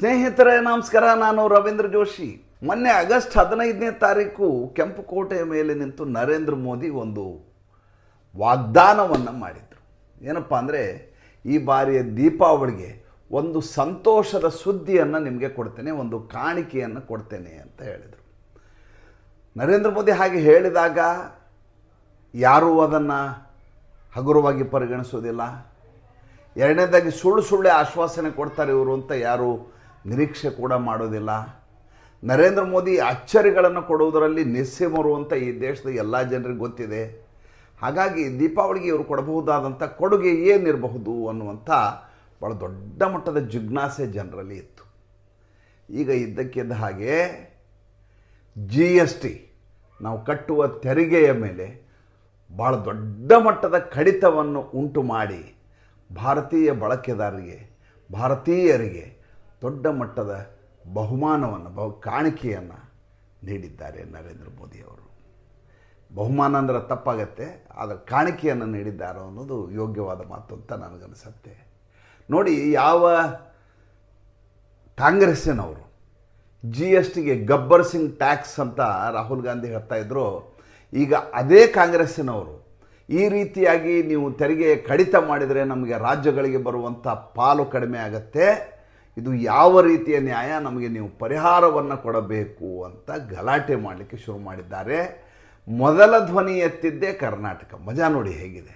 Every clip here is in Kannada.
ಸ್ನೇಹಿತರೆ, ನಮಸ್ಕಾರ. ನಾನು ರವೀಂದ್ರ ಜೋಶಿ. ಮೊನ್ನೆ ಆಗಸ್ಟ್ ಹದಿನೈದನೇ ತಾರೀಕು ಕೆಂಪುಕೋಟೆಯ ಮೇಲೆ ನಿಂತು ನರೇಂದ್ರ ಮೋದಿ ಒಂದು ವಾಗ್ದಾನವನ್ನು ಮಾಡಿದರು. ಏನಪ್ಪ ಅಂದರೆ, ಈ ಬಾರಿಯ ದೀಪಾವಳಿಗೆ ಒಂದು ಸಂತೋಷದ ಸುದ್ದಿಯನ್ನು ನಿಮಗೆ ಕೊಡ್ತೇನೆ, ಒಂದು ಕಾಣಿಕೆಯನ್ನು ಕೊಡ್ತೇನೆ ಅಂತ ಹೇಳಿದರು. ನರೇಂದ್ರ ಮೋದಿ ಹಾಗೆ ಹೇಳಿದಾಗ ಯಾರೂ ಅದನ್ನು ಹಗುರವಾಗಿ ಪರಿಗಣಿಸೋದಿಲ್ಲ ಎರಡನೇದಾಗಿ ಸುಳ್ಳು ಸುಳ್ಳೆ ಆಶ್ವಾಸನೆ ಕೊಡ್ತಾರೆ ಇವರು ಅಂತ ಯಾರು ನಿರೀಕ್ಷೆ ಕೂಡ ಮಾಡೋದಿಲ್ಲ. ನರೇಂದ್ರ ಮೋದಿ ಅಚ್ಚರಿಗಳನ್ನು ಕೊಡುವುದರಲ್ಲಿ ನಿಸ್ಸೀಮರು ಅಂತ ಈ ದೇಶದ ಎಲ್ಲ ಜನರಿಗೆ ಗೊತ್ತಿದೆ. ಹಾಗಾಗಿ ದೀಪಾವಳಿಗೆ ಇವರು ಕೊಡಬಹುದಾದಂಥ ಕೊಡುಗೆ ಏನಿರಬಹುದು ಅನ್ನುವಂಥ ಭಾಳ ದೊಡ್ಡ ಮಟ್ಟದ ಜಿಜ್ಞಾಸೆ ಜನರಲ್ಲಿ ಇತ್ತು. ಈಗ ಇದ್ದಕ್ಕಿದ್ದ ಹಾಗೆ ಜಿ ಎಸ್ ಟಿ ನಾವು ಕಟ್ಟುವ ತೆರಿಗೆಯ ಮೇಲೆ ಭಾಳ ದೊಡ್ಡ ಮಟ್ಟದ ಕಡಿತವನ್ನು ಉಂಟು ಮಾಡಿ ಭಾರತೀಯ ಬಳಕೆದಾರರಿಗೆ ಭಾರತೀಯರಿಗೆ ದೊಡ್ಡ ಮಟ್ಟದ ಬಹುಮಾನವನ್ನು, ಬಹು ಕಾಣಿಕೆಯನ್ನು ನೀಡಿದ್ದಾರೆ ನರೇಂದ್ರ ಮೋದಿಯವರು ಬಹುಮಾನ ಅಂದ್ರೆ ತಪ್ಪಾಗತ್ತೆ, ಆದರೆ ಕಾಣಿಕೆಯನ್ನು ನೀಡಿದ್ದಾರೆ ಅನ್ನೋದು ಯೋಗ್ಯವಾದ ಮಾತು ಅಂತ ನನಗನ್ನಿಸುತ್ತೆ ನೋಡಿ, ಯಾವ ಕಾಂಗ್ರೆಸ್ಸಿನವರು ಜಿ ಎಸ್ ಟಿಗೆ ಗಬ್ಬರ್ ಸಿಂಗ್ ಟ್ಯಾಕ್ಸ್ ಅಂತ ರಾಹುಲ್ ಗಾಂಧಿ ಹೇಳ್ತಾ ಇದ್ರು, ಈಗ ಅದೇ ಕಾಂಗ್ರೆಸ್ಸಿನವರು ಈ ರೀತಿಯಾಗಿ ನೀವು ತೆರಿಗೆ ಕಡಿತ ಮಾಡಿದರೆ ನಮಗೆ ರಾಜ್ಯಗಳಿಗೆ ಬರುವಂಥ ಪಾಲು ಕಡಿಮೆ ಆಗತ್ತೆ ಇದು ಯಾವ ರೀತಿಯ ನ್ಯಾಯ ನಮಗೆ ನೀವು ಪರಿಹಾರವನ್ನು ಕೊಡಬೇಕು ಅಂತ ಗಲಾಟೆ ಮಾಡಲಿಕ್ಕೆ ಶುರು ಮಾಡಿದ್ದಾರೆ. ಮೊದಲ ಧ್ವನಿ ಎತ್ತಿದ್ದೇ ಕರ್ನಾಟಕ. ಮಜಾ ನೋಡಿ ಹೇಗಿದೆ.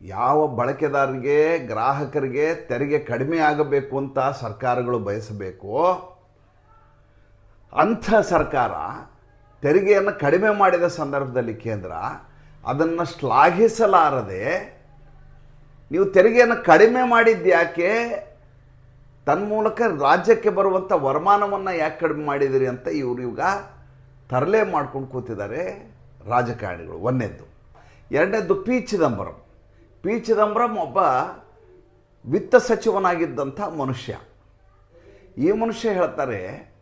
ಯಾವ ಬಳಕೆದಾರರಿಗೆ, ಗ್ರಾಹಕರಿಗೆ ತೆರಿಗೆ ಕಡಿಮೆ ಆಗಬೇಕು ಅಂತ ಸರ್ಕಾರಗಳು ಬಯಸಬೇಕು, ಅಂಥ ಸರ್ಕಾರ ತೆರಿಗೆಯನ್ನು ಕಡಿಮೆ ಮಾಡಿದ ಸಂದರ್ಭದಲ್ಲಿ ಕೇಂದ್ರ ಅದನ್ನು ಶ್ಲಾಘಿಸಲಾರದೆ ನೀವು ತೆರಿಗೆಯನ್ನು ಕಡಿಮೆ ಮಾಡಿದ್ಯಾಕೆ ತನ್ಮೂಲಕ ರಾಜ್ಯಕ್ಕೆ ಬರುವಂಥ ವರಮಾನವನ್ನು ಯಾಕೆ ಕಡಿಮೆ ಮಾಡಿದಿರಿ ಅಂತ ಇವರು ಈಗ ತರಲೆ ಮಾಡ್ಕೊಂಡು ಕೂತಿದ್ದಾರೆ ರಾಜಕಾರಣಿಗಳು. ಒಂದನೇದ್ದು. ಎರಡನೇದ್ದು ಪಿ. ಚಿದಂಬರಂ. ಪಿ. ಚಿದಂಬರಂ ಒಬ್ಬ ವಿತ್ತ ಸಚಿವನಾಗಿದ್ದಂಥ ಮನುಷ್ಯ. ಈ ಮನುಷ್ಯ ಹೇಳ್ತಾರೆ,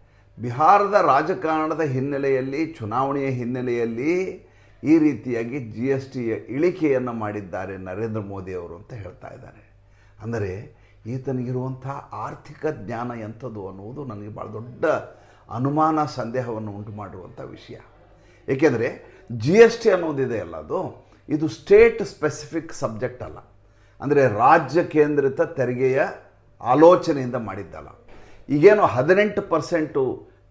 ಬಿಹಾರದ ರಾಜಕಾರಣದ ಹಿನ್ನೆಲೆಯಲ್ಲಿ, ಚುನಾವಣೆಯ ಹಿನ್ನೆಲೆಯಲ್ಲಿ ಈ ರೀತಿಯಾಗಿ ಜಿ ಎಸ್ ಟಿಯ ಇಳಿಕೆಯನ್ನು ಮಾಡಿದ್ದಾರೆ ನರೇಂದ್ರ ಮೋದಿಯವರು ಅಂತ ಹೇಳ್ತಾ ಇದ್ದಾರೆ. ಅಂದರೆ ಈತನಿಗಿರುವಂಥ ಆರ್ಥಿಕ ಜ್ಞಾನ ಎಂಥದ್ದು ಅನ್ನುವುದು ನನಗೆ ಭಾಳ ದೊಡ್ಡ ಅನುಮಾನ, ಸಂದೇಹವನ್ನು ಉಂಟು ಮಾಡುವಂಥ ವಿಷಯ. ಏಕೆಂದರೆ ಜಿ ಎಸ್ ಟಿ ಅನ್ನೋದಿದೆ ಅಲ್ಲ ಅದು. ಇದು ಸ್ಟೇಟ್ ಸ್ಪೆಸಿಫಿಕ್ ಸಬ್ಜೆಕ್ಟ್ ಅಲ್ಲ. ಅಂದರೆ ರಾಜ್ಯ ಕೇಂದ್ರಿತ ತೆರಿಗೆಯ ಆಲೋಚನೆಯಿಂದ ಮಾಡಿದ್ದಲ್ಲ. ಈಗೇನು ಹದಿನೆಂಟು ಪರ್ಸೆಂಟು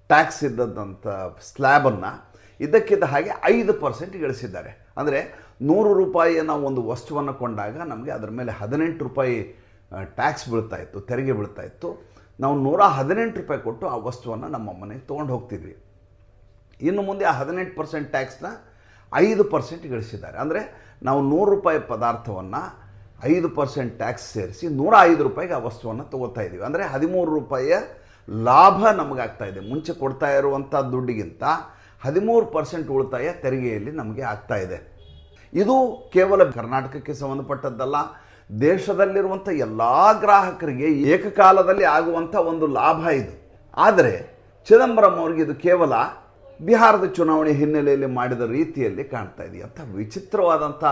ಟ್ಯಾಕ್ಸ್ ಇದ್ದದ್ದಂಥ ಸ್ಲ್ಯಾಬನ್ನು ಇದಕ್ಕಿದ್ದ ಹಾಗೆ ಐದು ಪರ್ಸೆಂಟ್ ಗಳಿಸಿದ್ದಾರೆ. ಅಂದರೆ ನೂರು ರೂಪಾಯಿಯ ನಾವು ಒಂದು ವಸ್ತುವನ್ನು ಕೊಂಡಾಗ ನಮಗೆ ಅದರ ಮೇಲೆ ಹದಿನೆಂಟು ರೂಪಾಯಿ ಟ್ಯಾಕ್ಸ್ ಬೀಳ್ತಾ ಇತ್ತು, ತೆರಿಗೆ ಬೀಳ್ತಾ ಇತ್ತು. ನಾವು ನೂರ ಹದಿನೆಂಟು ರೂಪಾಯಿ ಕೊಟ್ಟು ಆ ವಸ್ತುವನ್ನು ನಮ್ಮ ಮನೆಗೆ ತೊಗೊಂಡು ಹೋಗ್ತಿದ್ವಿ. ಇನ್ನು ಮುಂದೆ ಆ ಹದಿನೆಂಟು ಪರ್ಸೆಂಟ್ ಟ್ಯಾಕ್ಸ್ನ ಐದು ಪರ್ಸೆಂಟ್ ಗಳಿಸಿದ್ದಾರೆ. ಅಂದರೆ ನಾವು ನೂರು ರೂಪಾಯಿ ಪದಾರ್ಥವನ್ನು ಐದು ಪರ್ಸೆಂಟ್ ಟ್ಯಾಕ್ಸ್ ಸೇರಿಸಿ ನೂರ ಐದು ರೂಪಾಯಿಗೆ ಆ ವಸ್ತುವನ್ನು ತೊಗೋತಾ ಇದ್ದೀವಿ. ಅಂದರೆ ಹದಿಮೂರು ರೂಪಾಯಿಯ ಲಾಭ ನಮಗಾಗ್ತಾ ಇದೆ. ಮುಂಚೆ ಕೊಡ್ತಾ ಇರುವಂಥ ದುಡ್ಡಿಗಿಂತ ಹದಿಮೂರು ಪರ್ಸೆಂಟ್ ಉಳಿತಾಯ ತೆರಿಗೆಯಲ್ಲಿ ನಮಗೆ ಆಗ್ತಾ ಇದೆ. ಇದು ಕೇವಲ ಕರ್ನಾಟಕಕ್ಕೆ ಸಂಬಂಧಪಟ್ಟದ್ದಲ್ಲ. ದೇಶದಲ್ಲಿರುವಂಥ ಎಲ್ಲ ಗ್ರಾಹಕರಿಗೆ ಏಕಕಾಲದಲ್ಲಿ ಆಗುವಂಥ ಒಂದು ಲಾಭ ಇದು. ಆದರೆ ಚಿದಂಬರಂ ಅವರಿಗೆ ಇದು ಕೇವಲ ಬಿಹಾರದ ಚುನಾವಣೆ ಹಿನ್ನೆಲೆಯಲ್ಲಿ ಮಾಡಿದ ರೀತಿಯಲ್ಲಿ ಕಾಣ್ತಾ ಇದೆ. ಅಂತ ವಿಚಿತ್ರವಾದಂಥ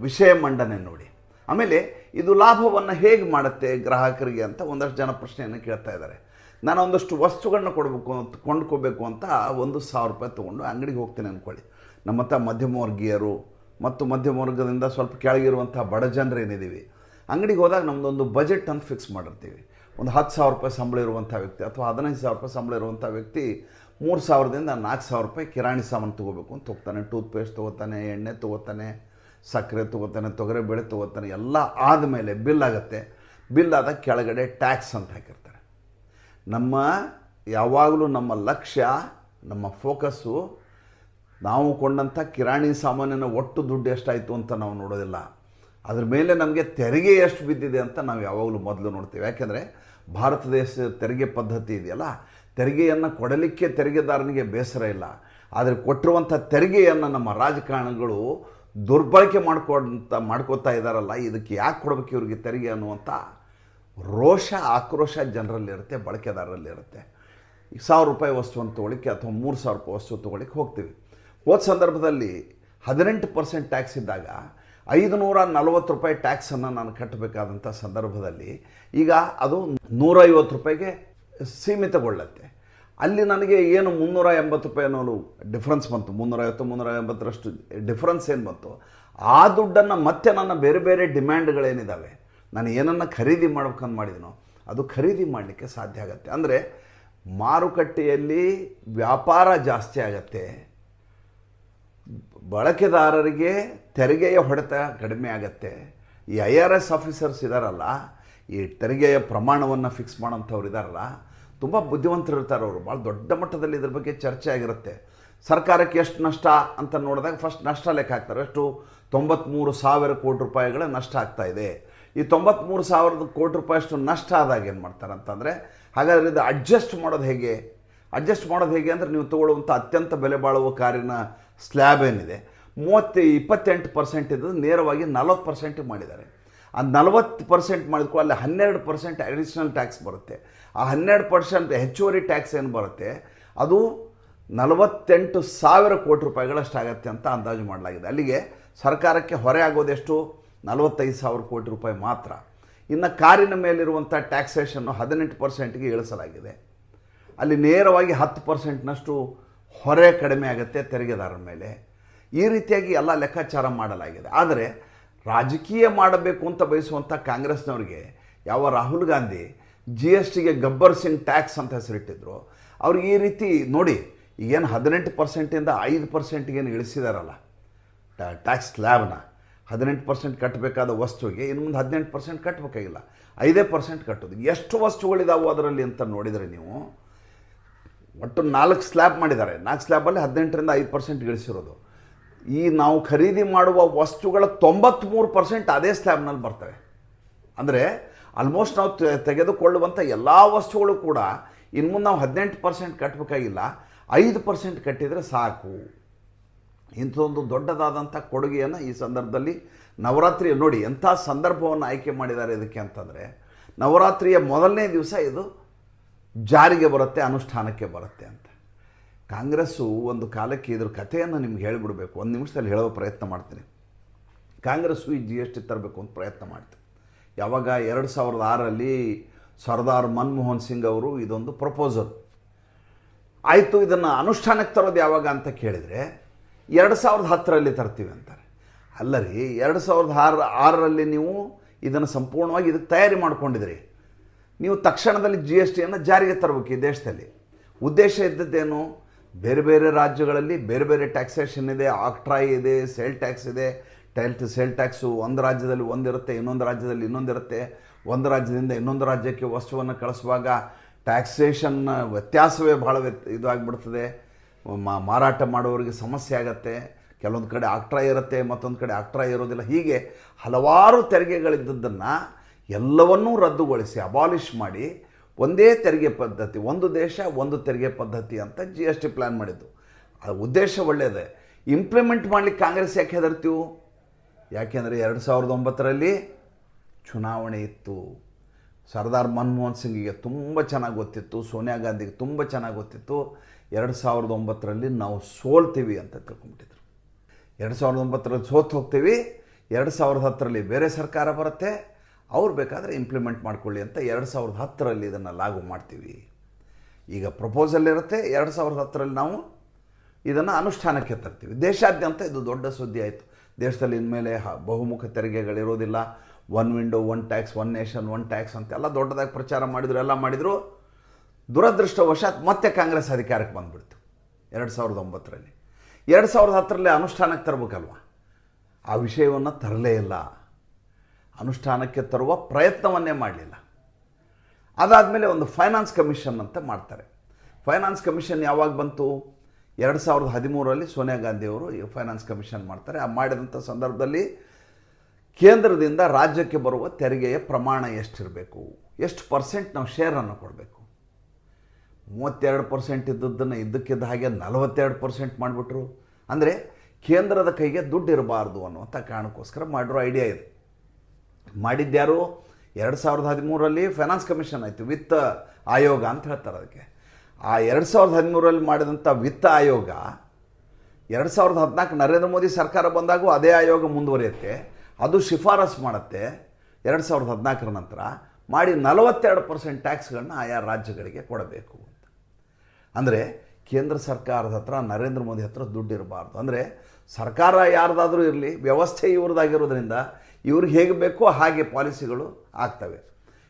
ವಿಷಯ ಮಂಡನೆ ನೋಡಿ. ಆಮೇಲೆ ಇದು ಲಾಭವನ್ನು ಹೇಗೆ ಮಾಡುತ್ತೆ ಗ್ರಾಹಕರಿಗೆ ಅಂತ ಒಂದಷ್ಟು ಜನ ಪ್ರಶ್ನೆಯನ್ನು ಕೇಳ್ತಾ ಇದ್ದಾರೆ. ನಾನು ಒಂದಷ್ಟು ವಸ್ತುಗಳನ್ನ ಕೊಡಬೇಕು ಅಂತ, ಕೊಂಡ್ಕೋಬೇಕು ಅಂತ ಒಂದು ಸಾವಿರ ರೂಪಾಯಿ ತೊಗೊಂಡು ಅಂಗಡಿಗೆ ಹೋಗ್ತೇನೆ ಅಂದ್ಕೊಳ್ಳಿ. ನಮ್ಮ ಹತ್ರ ಮಧ್ಯಮ ವರ್ಗೀಯರು ಮತ್ತು ಮಧ್ಯಮ ವರ್ಗದಿಂದ ಸ್ವಲ್ಪ ಕೆಳಗಿರುವಂಥ ಬಡ ಜನರು ಏನಿದ್ದೀವಿ, ಅಂಗಡಿಗೆ ಹೋದಾಗ ನಮ್ಮದೊಂದು ಬಜೆಟ್ ಅಂತ ಫಿಕ್ಸ್ ಮಾಡಿರ್ತೀವಿ. ಒಂದು ಹತ್ತು ಸಾವಿರ ರೂಪಾಯಿ ಸಂಬಳ ಇರುವಂಥ ವ್ಯಕ್ತಿ ಅಥವಾ ಹದಿನೈದು ಸಾವಿರ ರೂಪಾಯಿ ಸಂಬಳ ಇರುವಂಥ ವ್ಯಕ್ತಿ ಮೂರು ಸಾವಿರದಿಂದ ನಾಲ್ಕು ಸಾವಿರ ರೂಪಾಯಿ ಕಿರಾಣಿ ಸಾಮಾನು ತೊಗೋಬೇಕು ಅಂತ ಹೋಗ್ತಾನೆ. ಟೂತ್ ಪೇಸ್ಟ್ ತೊಗೋತಾನೆ, ಎಣ್ಣೆ ತೊಗೋತಾನೆ, ಸಕ್ಕರೆ ತೊಗೋತಾನೆ ಬೆಳೆ ತೊಗೋತಾನೆ, ಎಲ್ಲ ಆದಮೇಲೆ ಬಿಲ್ ಆಗುತ್ತೆ. ಬಿಲ್ ಆದ ಕೆಳಗಡೆ ಟ್ಯಾಕ್ಸ್ ಅಂತ ಹಾಕಿರ್ತಾರೆ. ನಮ್ಮ ಯಾವಾಗಲೂ ನಮ್ಮ ಲಕ್ಷ್ಯ, ನಮ್ಮ ಫೋಕಸ್ಸು ನಾವು ಕೊಂಡಂಥ ಕಿರಾಣಿ ಸಾಮಾನಿನ ಒಟ್ಟು ದುಡ್ಡು ಎಷ್ಟಾಯಿತು ಅಂತ ನಾವು ನೋಡೋದಿಲ್ಲ. ಅದ್ರ ಮೇಲೆ ನಮಗೆ ತೆರಿಗೆ ಎಷ್ಟು ಬಿದ್ದಿದೆ ಅಂತ ನಾವು ಯಾವಾಗಲೂ ಮೊದಲು ನೋಡ್ತೀವಿ. ಯಾಕೆಂದರೆ ಭಾರತ ದೇಶದ ತೆರಿಗೆ ಪದ್ಧತಿ ಇದೆಯಲ್ಲ, ತೆರಿಗೆಯನ್ನು ಕೊಡಲಿಕ್ಕೆ ತೆರಿಗೆದಾರನಿಗೆ ಬೇಸರ ಇಲ್ಲ. ಆದರೆ ಕೊಟ್ಟಿರುವಂಥ ತೆರಿಗೆಯನ್ನು ನಮ್ಮ ರಾಜಕಾರಣಿಗಳು ದುರ್ಬಳಕೆ ಮಾಡ್ಕೊಂತ ಮಾಡ್ಕೋತಾ ಇದ್ದಾರಲ್ಲ ಇದಕ್ಕೆ ಯಾಕೆ ಕೊಡಬೇಕು ಇವ್ರಿಗೆ ತೆರಿಗೆ ಅನ್ನುವಂಥ ರೋಷ, ಆಕ್ರೋಶ ಜನರಲ್ಲಿರುತ್ತೆ, ಬಳಕೆದಾರರಲ್ಲಿರುತ್ತೆ. ಸಾವಿರ ರೂಪಾಯಿ ವಸ್ತುವನ್ನು ತೊಗೊಳಿಕ್ಕೆ ಅಥವಾ ಮೂರು ಸಾವಿರ ರೂಪಾಯಿ ವಸ್ತು ತೊಗೊಳಿಕ್ಕೆ ಹೋಗ್ತೀವಿ. ಹೋದ ಸಂದರ್ಭದಲ್ಲಿ ಹದಿನೆಂಟು ಪರ್ಸೆಂಟ್ ಟ್ಯಾಕ್ಸ್ ಇದ್ದಾಗ ಐದು ನೂರ ನಲವತ್ತು ರೂಪಾಯಿ ಟ್ಯಾಕ್ಸನ್ನು ನಾನು ಕಟ್ಟಬೇಕಾದಂಥ ಸಂದರ್ಭದಲ್ಲಿ ಈಗ ಅದು ನೂರೈವತ್ತು ರೂಪಾಯಿಗೆ ಸೀಮಿತಗೊಳ್ಳುತ್ತೆ. ಅಲ್ಲಿ ನನಗೆ ಏನು ಮುನ್ನೂರ ಎಂಬತ್ತು ರೂಪಾಯಿ ಅನ್ನೋದು ಡಿಫ್ರೆನ್ಸ್ ಬಂತು. ಮುನ್ನೂರೈವತ್ತು ಮುನ್ನೂರ ಎಂಬತ್ತರಷ್ಟು ಡಿಫ್ರೆನ್ಸ್ ಏನು ಬಂತು? ಆ ದುಡ್ಡನ್ನು ಮತ್ತೆ ನನ್ನ ಬೇರೆ ಬೇರೆ ಡಿಮ್ಯಾಂಡ್ಗಳೇನಿದ್ದಾವೆ ನಾನು ಏನನ್ನು ಖರೀದಿ ಮಾಡ್ಬೇಕಂದು ಮಾಡಿದನೋ, ಅದು ಖರೀದಿ ಮಾಡಲಿಕ್ಕೆ ಸಾಧ್ಯ ಆಗುತ್ತೆ. ಅಂದರೆ ಮಾರುಕಟ್ಟೆಯಲ್ಲಿ ವ್ಯಾಪಾರ ಜಾಸ್ತಿ ಆಗತ್ತೆ. ಬಳಕೆದಾರರಿಗೆ ತೆರಿಗೆಯ ಹೊಡೆತ ಕಡಿಮೆ ಆಗತ್ತೆ. ಈ ಐ ಆರ್ ಎಸ್ ಆಫೀಸರ್ಸ್ ಇದ್ದಾರಲ್ಲ ಈ ತೆರಿಗೆಯ ಪ್ರಮಾಣವನ್ನು ಫಿಕ್ಸ್ ಮಾಡೋಂಥವ್ರು ಇದ್ದಾರಲ್ಲ ತುಂಬ ಬುದ್ಧಿವಂತರು ಇರ್ತಾರೆ ಅವರು. ಭಾಳ ದೊಡ್ಡ ಮಟ್ಟದಲ್ಲಿ ಇದ್ರ ಬಗ್ಗೆ ಚರ್ಚೆ ಆಗಿರುತ್ತೆ. ಸರ್ಕಾರಕ್ಕೆ ಎಷ್ಟು ನಷ್ಟ ಅಂತ ನೋಡಿದಾಗ ಫಸ್ಟ್ ನಷ್ಟ ಲೆಕ್ಕ ಹಾಕ್ತಾರೆ. ಎಷ್ಟು? ತೊಂಬತ್ತ್ಮೂರು ಸಾವಿರ ಕೋಟಿ ರೂಪಾಯಿಗಳ ನಷ್ಟ ಆಗ್ತಾ ಇದೆ. ಈ ತೊಂಬತ್ತ್ಮೂರು ಸಾವಿರದ ಕೋಟಿ ರೂಪಾಯಿಯಷ್ಟು ನಷ್ಟ ಆದಾಗ ಏನು ಮಾಡ್ತಾರೆ ಅಂತಂದರೆ, ಹಾಗಾದರೆ ಇದು ಅಡ್ಜಸ್ಟ್ ಮಾಡೋದು ಹೇಗೆ? ಅಡ್ಜಸ್ಟ್ ಮಾಡೋದು ಹೇಗೆ ಅಂದರೆ ನೀವು ತಗೊಳ್ಳುವಂಥ ಅತ್ಯಂತ ಬೆಲೆ ಬಾಳುವ ಕಾರಿನ ಸ್ಲ್ಯಾಬ್ ಏನಿದೆ ಮೂವತ್ತು ಇಪ್ಪತ್ತೆಂಟು ಪರ್ಸೆಂಟ್ ಇದ್ದದ್ದು ನೇರವಾಗಿ ನಲವತ್ತು ಪರ್ಸೆಂಟ್ ಮಾಡಿದ್ದಾರೆ. ಆ ನಲವತ್ತು ಪರ್ಸೆಂಟ್ ಮಾಡಿದ್ಕೂ ಅಲ್ಲಿ ಹನ್ನೆರಡು ಪರ್ಸೆಂಟ್ ಅಡಿಷ್ನಲ್ ಟ್ಯಾಕ್ಸ್ ಬರುತ್ತೆ. ಆ ಹನ್ನೆರಡು ಪರ್ಸೆಂಟ್ ಹೆಚ್ಚುವರಿ ಟ್ಯಾಕ್ಸ್ ಏನು ಬರುತ್ತೆ, ಅದು ನಲವತ್ತೆಂಟು ಸಾವಿರ ಕೋಟಿ ರೂಪಾಯಿಗಳಷ್ಟಾಗತ್ತೆ ಅಂತ ಅಂದಾಜು ಮಾಡಲಾಗಿದೆ. ಅಲ್ಲಿಗೆ ಸರ್ಕಾರಕ್ಕೆ ಹೊರೆ ಆಗೋದೆಷ್ಟು? ನಲವತ್ತೈದು ಸಾವಿರ ಕೋಟಿ ರೂಪಾಯಿ ಮಾತ್ರ. ಇನ್ನು ಕಾರಿನ ಮೇಲಿರುವಂಥ ಟ್ಯಾಕ್ಸೇಷನ್ನು ಹದಿನೆಂಟು ಪರ್ಸೆಂಟ್ಗೆ ಇಳಿಸಲಾಗಿದೆ. ಅಲ್ಲಿ ನೇರವಾಗಿ ಹತ್ತು ಪರ್ಸೆಂಟ್ನಷ್ಟು ಹೊರೆ ಕಡಿಮೆ ಆಗುತ್ತೆ ತೆರಿಗೆದಾರರ ಮೇಲೆ. ಈ ರೀತಿಯಾಗಿ ಎಲ್ಲ ಲೆಕ್ಕಾಚಾರ ಮಾಡಲಾಗಿದೆ. ಆದರೆ ರಾಜಕೀಯ ಮಾಡಬೇಕು ಅಂತ ಬಯಸುವಂಥ ಕಾಂಗ್ರೆಸ್ನವರಿಗೆ, ಯಾವ ರಾಹುಲ್ ಗಾಂಧಿ ಜಿ ಎಸ್ ಟಿಗೆ ಗಬ್ಬರ್ ಸಿಂಗ್ ಟ್ಯಾಕ್ಸ್ ಅಂತ ಹೆಸರಿಟ್ಟಿದ್ರು ಅವ್ರಿಗೆ ಈ ರೀತಿ ನೋಡಿ, ಈಗೇನು ಹದಿನೆಂಟು ಪರ್ಸೆಂಟಿಂದ ಐದು ಪರ್ಸೆಂಟ್ಗೇನು ಇಳಿಸಿದಾರಲ್ಲ? ಟ್ಯಾಕ್ಸ್ ಸ್ಲ್ಯಾಬ್ನ ಹದಿನೆಂಟು ಪರ್ಸೆಂಟ್ ಕಟ್ಟಬೇಕಾದ ವಸ್ತುವಿಗೆ ಇನ್ನು ಮುಂದೆ ಹದಿನೆಂಟು ಪರ್ಸೆಂಟ್ ಕಟ್ಟಬೇಕಾಗಿಲ್ಲ. ಐದೇ ಪರ್ಸೆಂಟ್ ಕಟ್ಟೋದು. ಎಷ್ಟು ವಸ್ತುಗಳಿದಾವೋ ಅದರಲ್ಲಿ ಅಂತ ನೋಡಿದರೆ ನೀವು ಒಟ್ಟು ನಾಲ್ಕು ಸ್ಲ್ಯಾಬ್ ಮಾಡಿದ್ದಾರೆ. ನಾಲ್ಕು ಸ್ಲ್ಯಾಬಲ್ಲಿ ಹದಿನೆಂಟರಿಂದ ಐದು ಪರ್ಸೆಂಟ್ ಗಳಿಸಿರೋದು. ಈ ನಾವು ಖರೀದಿ ಮಾಡುವ ವಸ್ತುಗಳ ತೊಂಬತ್ತ್ಮೂರು ಪರ್ಸೆಂಟ್ ಅದೇ ಸ್ಲ್ಯಾಬ್ನಲ್ಲಿ ಬರ್ತವೆ. ಅಂದರೆ ಆಲ್ಮೋಸ್ಟ್ ನಾವು ತೆಗೆದುಕೊಳ್ಳುವಂಥ ಎಲ್ಲ ವಸ್ತುಗಳು ಕೂಡ ಇನ್ನು ಮುಂದೆ ನಾವು ಹದಿನೆಂಟು ಪರ್ಸೆಂಟ್ ಕಟ್ಟಬೇಕಾಗಿಲ್ಲ ಐದು ಪರ್ಸೆಂಟ್ ಕಟ್ಟಿದರೆ ಸಾಕು. ಇಂಥದೊಂದು ದೊಡ್ಡದಾದಂಥ ಕೊಡುಗೆಯನ್ನು ಈ ಸಂದರ್ಭದಲ್ಲಿ ನವರಾತ್ರಿ, ನೋಡಿ ಎಂಥ ಸಂದರ್ಭವನ್ನು ಆಯ್ಕೆ ಮಾಡಿದ್ದಾರೆ ಇದಕ್ಕೆ ಅಂತಂದರೆ, ನವರಾತ್ರಿಯ ಮೊದಲನೇ ದಿವಸ ಇದು ಜಾರಿಗೆ ಬರುತ್ತೆ, ಅನುಷ್ಠಾನಕ್ಕೆ ಬರುತ್ತೆ ಅಂತ. ಕಾಂಗ್ರೆಸ್ಸು ಒಂದು ಕಾಲಕ್ಕೆ ಇದ್ರ ಕಥೆಯನ್ನು ನಿಮ್ಗೆ ಹೇಳಿಬಿಡಬೇಕು. ಒಂದು ನಿಮಿಷದಲ್ಲಿ ಹೇಳೋ ಪ್ರಯತ್ನ ಮಾಡ್ತೀನಿ. ಕಾಂಗ್ರೆಸ್ಸು ಈ ಜಿ ಎಸ್ ಟಿ ತರಬೇಕು ಅಂತ ಪ್ರಯತ್ನ ಮಾಡ್ತು. ಯಾವಾಗ ಎರಡು ಸಾವಿರದ ಆರರಲ್ಲಿ ಸರ್ದಾರ್ ಮನಮೋಹನ್ ಸಿಂಗ್ ಅವರು ಇದೊಂದು ಪ್ರಪೋಸಲ್. ಆಯಿತು, ಇದನ್ನು ಅನುಷ್ಠಾನಕ್ಕೆ ತರೋದು ಯಾವಾಗ ಅಂತ ಕೇಳಿದರೆ, ಎರಡು ಸಾವಿರದ ಹತ್ತರಲ್ಲಿ ತರ್ತೀವಿ ಅಂತಾರೆ. ಅಲ್ಲ ರೀ ಎರಡು ಸಾವಿರದ ಆರು, ಆರರಲ್ಲಿ ನೀವು ಇದನ್ನು ಸಂಪೂರ್ಣವಾಗಿ ಇದಕ್ಕೆ ತಯಾರಿ ಮಾಡ್ಕೊಂಡಿದ್ರಿ. ನೀವು ತಕ್ಷಣದಲ್ಲಿ ಜಿ ಎಸ್ ಟಿಯನ್ನು ಜಾರಿಗೆ ತರಬೇಕು ಈ ದೇಶದಲ್ಲಿ. ಉದ್ದೇಶ ಇದ್ದದ್ದೇನು? ಬೇರೆ ಬೇರೆ ರಾಜ್ಯಗಳಲ್ಲಿ ಬೇರೆ ಬೇರೆ ಟ್ಯಾಕ್ಸೇಷನ್ ಇದೆ ಆಕ್ಟ್ರಾಯ್ ಇದೆ ಸೇಲ್ ಟ್ಯಾಕ್ಸ್ ಇದೆ. ಟೆಲ್ತ್ ಸೇಲ್ ಟ್ಯಾಕ್ಸು ಒಂದು ರಾಜ್ಯದಲ್ಲಿ ಒಂದಿರುತ್ತೆ ಇನ್ನೊಂದು ರಾಜ್ಯದಲ್ಲಿ ಇನ್ನೊಂದಿರುತ್ತೆ ಒಂದು ರಾಜ್ಯದಿಂದ ಇನ್ನೊಂದು ರಾಜ್ಯಕ್ಕೆ ವಸ್ತುವನ್ನು ಕಳಿಸುವಾಗ ಟ್ಯಾಕ್ಸೇಷನ್ ವ್ಯತ್ಯಾಸವೇ ಭಾಳ ವ್ಯತ್, ಇದಾಗ್ಬಿಡ್ತದೆ. ಮಾರಾಟ ಮಾಡುವವರಿಗೆ ಸಮಸ್ಯೆ ಆಗತ್ತೆ. ಕೆಲವೊಂದು ಕಡೆ ಆಕ್ಟ್ರಾಯ್ ಇರುತ್ತೆ, ಮತ್ತೊಂದು ಕಡೆ ಆಕ್ಟ್ರಾಯ್ ಇರೋದಿಲ್ಲ. ಹೀಗೆ ಹಲವಾರು ತೆರಿಗೆಗಳಿದ್ದದ್ದನ್ನು ಎಲ್ಲವನ್ನೂ ರದ್ದುಗೊಳಿಸಿ ಅಬಾಲಿಷ್ ಮಾಡಿ, ಒಂದೇ ತೆರಿಗೆ ಪದ್ಧತಿ, ಒಂದು ದೇಶ, ಒಂದು ತೆರಿಗೆ ಪದ್ಧತಿ ಅಂತ ಜಿ ಎಸ್ ಟಿ ಪ್ಲ್ಯಾನ್ ಮಾಡಿದ್ದು. ಆ ಉದ್ದೇಶ ಒಳ್ಳೆಯದೇ ಇಂಪ್ಲಿಮೆಂಟ್ ಮಾಡಲಿಕ್ಕೆ ಕಾಂಗ್ರೆಸ್ ಯಾಕೆ ಹೆದರ್ತೀವು? ಯಾಕೆಂದರೆ ಎರಡು ಸಾವಿರದ ಒಂಬತ್ತರಲ್ಲಿ ಚುನಾವಣೆ ಇತ್ತು. ಸರ್ದಾರ್ ಮನಮೋಹನ್ ಸಿಂಗಿಗೆ ತುಂಬ ಚೆನ್ನಾಗಿ ಗೊತ್ತಿತ್ತು, ಸೋನಿಯಾ ಗಾಂಧಿಗೆ ತುಂಬ ಚೆನ್ನಾಗಿ ಗೊತ್ತಿತ್ತು. ಎರಡು ಸಾವಿರದ ಒಂಬತ್ತರಲ್ಲಿ ನಾವು ಸೋಲ್ತೀವಿ ಅಂತ ತಿಳ್ಕೊಂಬಿಟ್ಟಿದ್ರು ಎರಡು ಸಾವಿರದ ಒಂಬತ್ತರಲ್ಲಿ ಸೋತು ಹೋಗ್ತೀವಿ, ಎರಡು ಸಾವಿರದ ಹತ್ತರಲ್ಲಿ ಬೇರೆ ಸರ್ಕಾರ ಬರುತ್ತೆ. ಅವ್ರು ಬೇಕಾದರೆ ಇಂಪ್ಲಿಮೆಂಟ್ ಮಾಡ್ಕೊಳ್ಳಿ ಅಂತ ಎರಡು ಸಾವಿರದ ಹತ್ತರಲ್ಲಿ ಇದನ್ನು ಲಾಗು ಮಾಡ್ತೀವಿ. ಈಗ ಪ್ರಪೋಸಲ್ ಇರುತ್ತೆ, ಎರಡು ಸಾವಿರದ ಹತ್ತರಲ್ಲಿ ನಾವು ಇದನ್ನು ಅನುಷ್ಠಾನಕ್ಕೆ ತರ್ತೀವಿ. ದೇಶಾದ್ಯಂತ ಇದು ದೊಡ್ಡ ಸುದ್ದಿ ಆಯಿತು. ದೇಶದಲ್ಲಿ ಇನ್ಮೇಲೆ ಬಹುಮುಖ ತೆರಿಗೆಗಳಿರೋದಿಲ್ಲ one window one tax one nation one tax ಅಂತೆಲ್ಲ ದೊಡ್ಡದಾಗಿ ಪ್ರಚಾರ ಮಾಡಿದ್ರು, ಎಲ್ಲ ಮಾಡಿದರು. ದುರದೃಷ್ಟವಶಾತ್ ಮತ್ತೆ ಕಾಂಗ್ರೆಸ್ ಅಧಿಕಾರಕ್ಕೆ ಬಂದುಬಿಡ್ತು. ಎರಡು ಸಾವಿರದ ಒಂಬತ್ತರಲ್ಲಿ. ಎರಡು ಸಾವಿರದ ಹತ್ತರಲ್ಲಿ ಅನುಷ್ಠಾನಕ್ಕೆ ತರಬೇಕಲ್ವ? ಆ ವಿಷಯವನ್ನು ತರಲೇ ಇಲ್ಲ. ಅನುಷ್ಠಾನಕ್ಕೆ ತರುವ ಪ್ರಯತ್ನವನ್ನೇ ಮಾಡಲಿಲ್ಲ. ಅದಾದಮೇಲೆ ಒಂದು ಫೈನಾನ್ಸ್ ಕಮಿಷನ್ ಅಂತ ಮಾಡ್ತಾರೆ. ಫೈನಾನ್ಸ್ ಕಮಿಷನ್ ಯಾವಾಗ ಬಂತು? ಎರಡು ಸಾವಿರದ ಹದಿಮೂರರಲ್ಲಿ ಸೋನಿಯಾ ಗಾಂಧಿಯವರು ಫೈನಾನ್ಸ್ ಕಮಿಷನ್ ಮಾಡ್ತಾರೆ. ಆ ಮಾಡಿದಂಥ ಸಂದರ್ಭದಲ್ಲಿ ಕೇಂದ್ರದಿಂದ ರಾಜ್ಯಕ್ಕೆ ಬರುವ ತೆರಿಗೆಯ ಪ್ರಮಾಣ ಎಷ್ಟಿರಬೇಕು? ಎಷ್ಟು ಪರ್ಸೆಂಟ್ ನಾವು ಶೇರನ್ನು ಕೊಡಬೇಕು? ಮೂವತ್ತೆರಡು ಪರ್ಸೆಂಟ್ ಇದ್ದದ್ದನ್ನು ಇದ್ದಕ್ಕಿದ್ದ ಹಾಗೆ ನಲವತ್ತೆರಡು ಪರ್ಸೆಂಟ್ ಮಾಡಿಬಿಟ್ರು. ಅಂದರೆ ಕೇಂದ್ರದ ಕೈಗೆ ದುಡ್ಡು ಇರಬಾರ್ದು ಅನ್ನುವಂಥ ಕಾರಣಕ್ಕೋಸ್ಕರ ಮಾಡಿರೋ ಐಡಿಯಾ ಇದೆ. ಮಾಡಿದ್ಯಾರು? ಎರಡು ಸಾವಿರದ ಹದಿಮೂರರಲ್ಲಿ ಫೈನಾನ್ಸ್ ಕಮಿಷನ್ ಆಯಿತು, ವಿತ್ತ ಆಯೋಗ ಅಂತ ಹೇಳ್ತಾರೆ ಅದಕ್ಕೆ. ಆ ಎರಡು ಸಾವಿರದ ಹದಿಮೂರಲ್ಲಿ ಮಾಡಿದಂಥ ವಿತ್ತ ಆಯೋಗ, ಎರಡು ಸಾವಿರದ ಹದಿನಾಲ್ಕು ನರೇಂದ್ರ ಮೋದಿ ಸರ್ಕಾರ ಬಂದಾಗೂ ಅದೇ ಆಯೋಗ ಮುಂದುವರಿಯುತ್ತೆ, ಅದು ಶಿಫಾರಸು ಮಾಡುತ್ತೆ. ಎರಡು ಸಾವಿರದ ಹದಿನಾಲ್ಕರ ನಂತರ ಮಾಡಿ ನಲವತ್ತೆರಡು ಪರ್ಸೆಂಟ್ ಟ್ಯಾಕ್ಸ್ಗಳನ್ನ ಆಯಾ ರಾಜ್ಯಗಳಿಗೆ ಕೊಡಬೇಕು ಅಂತ. ಅಂದರೆ ಕೇಂದ್ರ ಸರ್ಕಾರದ ಹತ್ರ, ನರೇಂದ್ರ ಮೋದಿ ಹತ್ರ ದುಡ್ಡು ಇರಬಾರ್ದು. ಅಂದರೆ ಸರ್ಕಾರ ಯಾರ್ದಾದ್ರೂ ಇರಲಿ, ವ್ಯವಸ್ಥೆ ಇವ್ರದ್ದಾಗಿರೋದ್ರಿಂದ ಇವ್ರಿಗೆ ಹೇಗೆ ಬೇಕೋ ಹಾಗೆ ಪಾಲಿಸಿಗಳು ಆಗ್ತವೆ.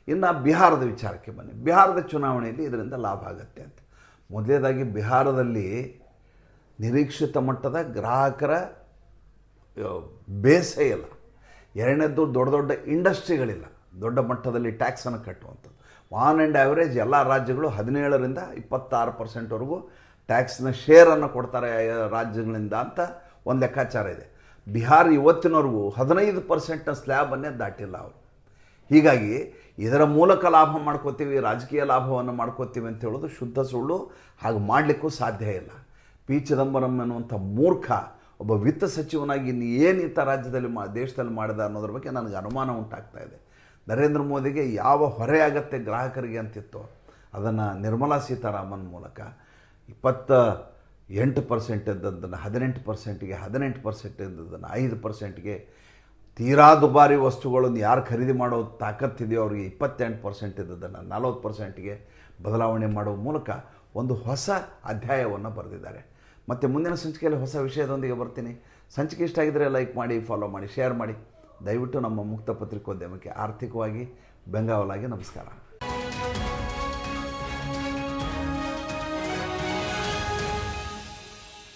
ಇನ್ನು ಬಿಹಾರದ ವಿಚಾರಕ್ಕೆ ಬನ್ನಿ. ಬಿಹಾರದ ಚುನಾವಣೆಯಲ್ಲಿ ಇದರಿಂದ ಲಾಭ ಆಗುತ್ತೆ ಅಂತ. ಮೊದಲನೇದಾಗಿ ಬಿಹಾರದಲ್ಲಿ ನಿರೀಕ್ಷಿತ ಮಟ್ಟದ ಗ್ರಾಹಕರ ಬೇಸೆ ಇಲ್ಲ. ಎರಡನೇದ್ದು ದೊಡ್ಡ ದೊಡ್ಡ ಇಂಡಸ್ಟ್ರಿಗಳಿಲ್ಲ. ದೊಡ್ಡ ಮಟ್ಟದಲ್ಲಿ ಟ್ಯಾಕ್ಸನ್ನು ಕಟ್ಟುವಂಥದ್ದು. ಆನ್ ಆ್ಯಂಡ್ ಆ್ಯಾವ್ರೇಜ್ ಎಲ್ಲ ರಾಜ್ಯಗಳು ಹದಿನೇಳರಿಂದ ಇಪ್ಪತ್ತಾರು ಪರ್ಸೆಂಟ್ವರೆಗೂ ಟ್ಯಾಕ್ಸ್ನ ಶೇರನ್ನು ಕೊಡ್ತಾರೆ, ರಾಜ್ಯಗಳಿಂದ ಅಂತ ಒಂದು ಲೆಕ್ಕಾಚಾರ ಇದೆ. ಬಿಹಾರ ಇವತ್ತಿನವರೆಗೂ ಹದಿನೈದು ಪರ್ಸೆಂಟ್ನ ಸ್ಲ್ಯಾಬನ್ನೇ ದಾಟಿಲ್ಲ ಅವರು. ಹೀಗಾಗಿ ಇದರ ಮೂಲಕ ಲಾಭ ಮಾಡ್ಕೋತೀವಿ, ರಾಜಕೀಯ ಲಾಭವನ್ನು ಮಾಡ್ಕೋತೀವಿ ಅಂತ ಹೇಳೋದು ಶುದ್ಧ ಸುಳ್ಳು, ಹಾಗೆ ಮಾಡಲಿಕ್ಕೂ ಸಾಧ್ಯ ಇಲ್ಲ. ಪಿ ಚಿದಂಬರಂ ಅನ್ನುವಂಥ ಮೂರ್ಖ, ಒಬ್ಬ ವಿತ್ತ ಸಚಿವನಾಗಿ ಇನ್ನು ಏನು ಇಂಥ ರಾಜ್ಯದಲ್ಲಿ ಮಾ, ದೇಶದಲ್ಲಿ ಮಾಡಿದ ಅನ್ನೋದ್ರ ಬಗ್ಗೆ ನನಗೆ ಅನುಮಾನ ಉಂಟಾಗ್ತಾ ಇದೆ. ನರೇಂದ್ರ ಮೋದಿಗೆ ಯಾವ ಹೊರೆ ಆಗತ್ತೆ ಗ್ರಾಹಕರಿಗೆ ಅಂತಿತ್ತು, ಅದನ್ನು ನಿರ್ಮಲಾ ಸೀತಾರಾಮನ್ ಮೂಲಕ. ಇಪ್ಪತ್ತ ಎಂಟು ಪರ್ಸೆಂಟ್ ಇದ್ದದ್ದನ್ನು, ಹದಿನೆಂಟು ಪರ್ಸೆಂಟಿಗೆ ಹದಿನೆಂಟು ಪರ್ಸೆಂಟ್ ಇದ್ದದ್ದನ್ನು, ಐದು ಪರ್ಸೆಂಟ್ಗೆ ತೀರಾ ದುಬಾರಿ ವಸ್ತುಗಳನ್ನು ಯಾರು ಖರೀದಿ ಮಾಡೋ ತಾಕತ್ತಿದೆಯೋ ಅವರಿಗೆ ಇಪ್ಪತ್ತೆಂಟು ಪರ್ಸೆಂಟ್ ಇದ್ದದ್ದನ್ನು, ನಲವತ್ತು ಪರ್ಸೆಂಟ್ಗೆ ಬದಲಾವಣೆ ಮಾಡುವ ಮೂಲಕ ಒಂದು ಹೊಸ ಅಧ್ಯಾಯವನ್ನು ಬರೆದಿದ್ದಾರೆ. ಮತ್ತು ಮುಂದಿನ ಸಂಚಿಕೆಯಲ್ಲಿ ಹೊಸ ವಿಷಯದೊಂದಿಗೆ ಬರ್ತೀನಿ. ಸಂಚಿಕೆ ಇಷ್ಟ ಆಗಿದ್ದರೆ ಲೈಕ್ ಮಾಡಿ ಫಾಲೋ ಮಾಡಿ ಶೇರ್ ಮಾಡಿ. ದಯವಿಟ್ಟು ನಮ್ಮ ಮುಕ್ತ ಪತ್ರಿಕೋದ್ಯಮಕ್ಕೆ ಆರ್ಥಿಕವಾಗಿ ಬೆಂಗಾವಲಾಗಿ ನಮಸ್ಕಾರ.